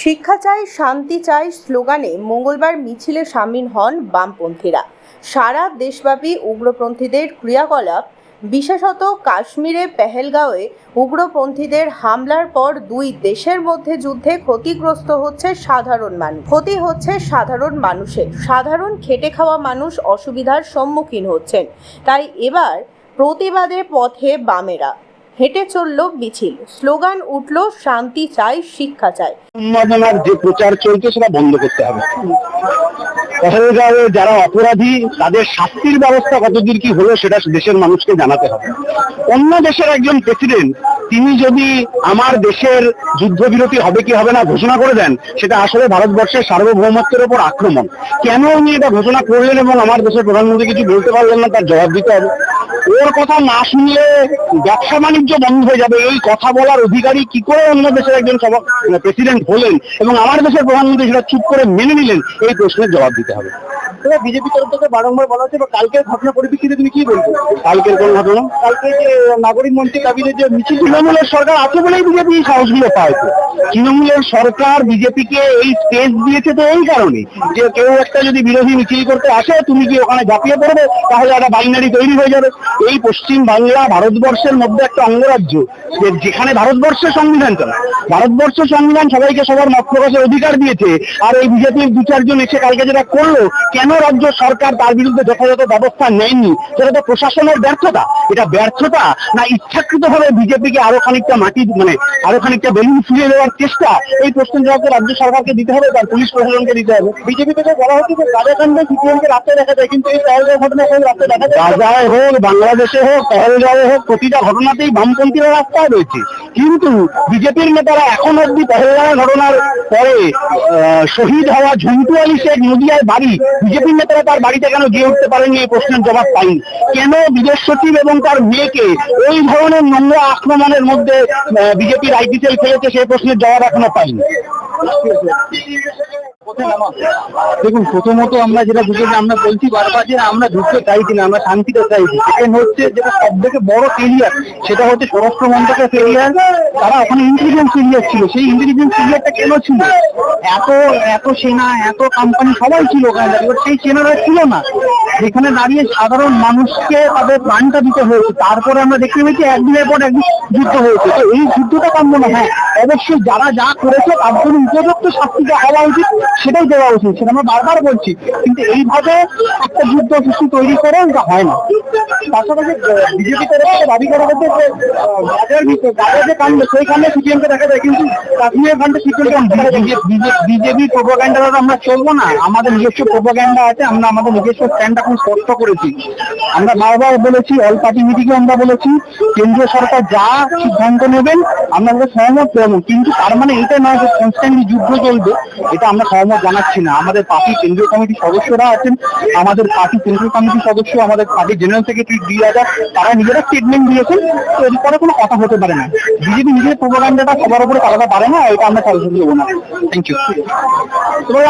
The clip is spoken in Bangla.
শিক্ষা চাই, শান্তি চাই স্লোগানে মঙ্গলবার মিছিলে সামিল হন বামপন্থীরা। সারা দেশব্যাপী উগ্রপন্থীদের ক্রিয়াকলাপ, বিশেষত কাশ্মীরে পেহেলগাঁওয়ে উগ্রপন্থীদের হামলার পর দুই দেশের মধ্যে যুদ্ধে ক্ষতিগ্রস্ত হচ্ছে সাধারণ মানুষ ক্ষতি হচ্ছে সাধারণ মানুষের। সাধারণ খেটে খাওয়া মানুষ অসুবিধার সম্মুখীন হচ্ছেন। তাই এবার প্রতিবাদে পথে বামেরা। হেঁটে চলল মিছিল। স্লোগান উঠল, শান্তি চাই, শিক্ষা চাই। উন্মাদনার যে প্রচার চলছে, সেটা বন্ধ করতে হবে। যারা অপরাধী, তাদের শাস্তির ব্যবস্থা কতদূর কি হলো, সেটা দেশের মানুষকে জানাতে হবে। অন্য দেশের একজন প্রেসিডেন্ট তিনি যদি আমার দেশের যুদ্ধবিরতি হবে কি হবে না ঘোষণা করে দেন, সেটা আসলে ভারতবর্ষের সার্বভৌমত্বের উপর আক্রমণ। কেন উনি এটা ঘোষণা করলেন এবং আমার দেশের প্রধানমন্ত্রী কিছু বলতে পারলেন না, তার জবাব দিতে হবে। ওর কথা না শুনলে ব্যবসা বাণিজ্য বন্ধ হয়ে যাবে। এই কথা বলার অধিকারী কি করে অন্য দেশের একজন প্রেসিডেন্ট হলেন এবং আমার দেশের প্রধানমন্ত্রী সেটা চুপ করে মেনে নিলেন? এই প্রশ্নের জবাব দিতে হবে। বিজেপি তরফ থেকে বারংবার বলা হচ্ছে বা কালকের ঘটনা পরিপ্রেক্ষিতে তুমি কি বলছো কালকের কোন ঘটনা? কালকে যে নাগরিক মন্ত্রী দাবিতে যে মিছিল তৃণমূলের সরকার আছে বলেই বিজেপি এই সাহসগুলো পায়। তৃণমূলের সরকার বিজেপিকে এই স্পেস দিয়েছে তো এই কারণে যে কেউ একটা যদি বিরোধী মিছিল করতে আসে, তুমি কি ওখানে ঝাঁপিয়ে পড়বে, তাহলে একটা বাইনারি তৈরি হয়ে যাবে। এই পশ্চিম বাংলা ভারতবর্ষের মধ্যে একটা অঙ্গরাজ্য যেখানে ভারতবর্ষের সংবিধান চলে। ভারতবর্ষের সংবিধান সবাইকে সবার মত প্রকাশের অধিকার দিয়েছে, আর এই বিজেপির দু চারজন এসে কালকে যেটা করল, কেন রাজ্য সরকার তার বিরুদ্ধে যথাযথ ব্যবস্থা নেয়নি? সেটা তো প্রশাসনের ব্যর্থতা। এটা ব্যর্থতা না ইচ্ছাকৃত ভাবে বিজেপিকে আরও খানিকটা মাটি মানে আরও খানিকটা বেলুন ফিরিয়ে দেওয়ার চেষ্টা? এই প্রশ্নের জবাবকে রাজ্য সরকারকে দিতে হবে, তার পুলিশ প্রশাসনকে দিতে হবে। বিজেপি থেকে বলা হচ্ছে যে গাজাকাণ্ডে সিপিএমকে রাস্তায় দেখা যায়, কিন্তু এই পহলগাঁও ঘটনা কোনো রাস্তায় দেখা যায়। গাজায় হোক, বাংলাদেশে হোক, পহলগাঁও হোক, প্রতিটা ঘটনাতেই বামপন্থীরা রাস্তায় রয়েছে। কিন্তু বিজেপির নেতারা এখন অব্দি পহলগাঁও ঘটনার পরে শহীদ হওয়া ঝুমটু আলী শেখ নদিয়ার বাড়ি, বিজেপির নেতারা তার বাড়িতে কেন গিয়ে উঠতে পারেনি এই প্রশ্নের জবাব পাইনি কেন বিদেশ সচিব এবং তার মেয়েকে ওই ধরনের নোংরা আক্রমণের মধ্যে বিজেপির আইপিসিএল ফেলেছে সেই প্রশ্নের জবাব এখনও পাইনি। দেখুন, প্রথমত আমরা যেটা বুঝেছি, আমরা বলছি বারবার যে আমরা ঢুকতে চাইছি না, আমরা শান্তিতে চাইছি। সেকেন্ড হচ্ছে যেটা সব থেকে বড় ফেলিয়ার সেটা হচ্ছে স্বরাষ্ট্র মন্ত্রকের ফেলিয়ার তারা ওখানে ইন্টেলিজেন্স ফেলিয়ার ছিল। সেই ইন্টেলিজেন্স ফেলিয়ারটা কেন ছিল? এত এত সেনা, এত কোম্পানি সবাই ছিল ওখানে। দাঁড়িয়ে সেই সেনারা ছিল না। যেখানে দাঁড়িয়ে সাধারণ মানুষকে তাদের প্রাণটা দিতে হয়েছে। তারপরে আমরা দেখতে পেয়েছি একদিনের পর একদিন যুদ্ধ হয়েছে। তো এই যুদ্ধটা কাম্য না। হ্যাঁ অবশ্যই যারা যা করেছে তার জন্য উপযুক্ত শাস্তিটা হওয়া উচিত, সেটাই দেওয়া উচিত। সেটা আমরা বারবার বলছি, কিন্তু এইভাবে একটা যুদ্ধ সৃষ্টি তৈরি করে এটা হয় না। পাশাপাশি বিজেপি তরফ থেকে দাবি করা হচ্ছে যে গাজার ভিতরে গাজার যে কাণ্ড, সেই কাণ্ডে সিপিএম কে দেখা যায়, কিন্তু কাশ্মীরের কাণ্ডে সিপিএম বিজেপি প্রোপাগান্ডা আমরা চলবো না। আমাদের নিজস্ব প্রোপাগান্ডা আছে, আমরা আমাদের নিজস্ব স্ট্যান্ড এখন স্পষ্ট করেছি। আমরা বারবার বলেছি অল পার্টি মিটিংয়ে আমরা বলেছি, কেন্দ্রীয় সরকার যা সিদ্ধান্ত নেবেন, আমরা আমাদের সহমত কিন্তু তার মানে এটা নয় যে কনস্ট্যান্টলি যুদ্ধ চলবে, এটা আমরা সহমত জানাচ্ছি না। আমাদের পার্টি কেন্দ্রীয় কমিটির সদস্যরা আছেন, আমাদের পার্টি কেন্দ্রীয় কমিটির সদস্য, আমাদের পার্টি জেনারেল সেক্রেটারি ডি রাজা, তারা নিজেরা স্টেটমেন্ট দিয়েছেন, তো এরপরে কোনো কথা হতে পারে না। বিজেপি নিজের প্রোপাগান্ডাটা সবার উপরে চালাতে পারে না, এটা আমরা সরাসরি দেবো না। থ্যাংক ইউ তোমার